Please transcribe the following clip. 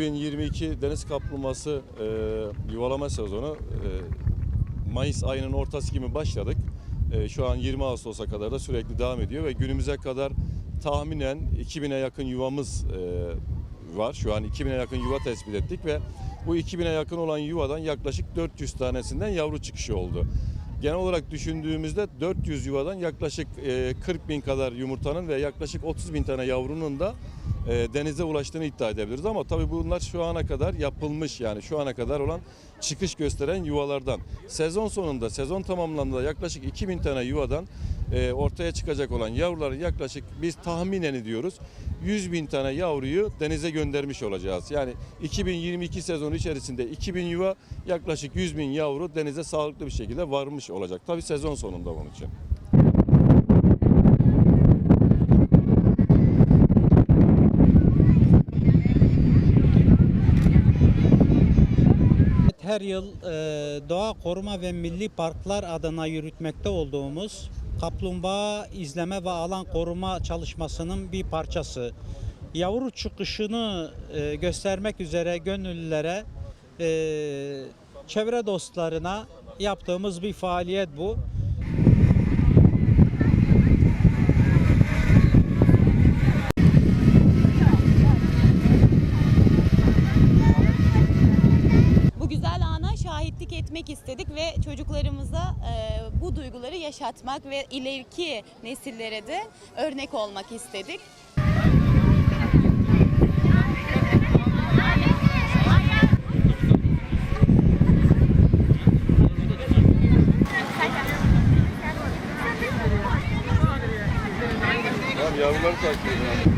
2022 deniz kaplumbağası e, yuvalama sezonu e, Mayıs ayının ortası gibi başladık. E, şu an 20 Ağustos'a kadar da sürekli devam ediyor ve günümüze kadar tahminen 2000'e yakın yuvamız e, var. Şu an 2000'e yakın yuva tespit ettik ve bu 2000'e yakın olan yuvadan yaklaşık 400 tanesinden yavru çıkışı oldu. Genel olarak düşündüğümüzde 400 yuvadan yaklaşık e, 40 bin kadar yumurtanın ve yaklaşık 30 bin tane yavrunun da e, denize ulaştığını iddia edebiliriz. Ama tabii bunlar şu ana kadar yapılmış yani şu ana kadar olan çıkış gösteren yuvalardan. Sezon sonunda, sezon tamamlandığında yaklaşık 2000 tane yuvadan e, ortaya çıkacak olan yavruların yaklaşık biz tahminen diyoruz 100 bin tane yavruyu denize göndermiş olacağız. Yani 2022 sezonu içerisinde 2000 yuva yaklaşık 100 bin yavru denize sağlıklı bir şekilde varmış olacak. Tabii sezon sonunda bunun için. Her yıl e, doğa koruma ve milli parklar adına yürütmekte olduğumuz kaplumbağa izleme ve alan koruma çalışmasının bir parçası. Yavru çıkışını e, göstermek üzere gönüllülere, e, çevre dostlarına yaptığımız bir faaliyet bu güzel ana şahitlik etmek istedik ve çocuklarımıza e, bu duyguları yaşatmak ve ileriki nesillere de örnek olmak istedik. Tamam yavruları takip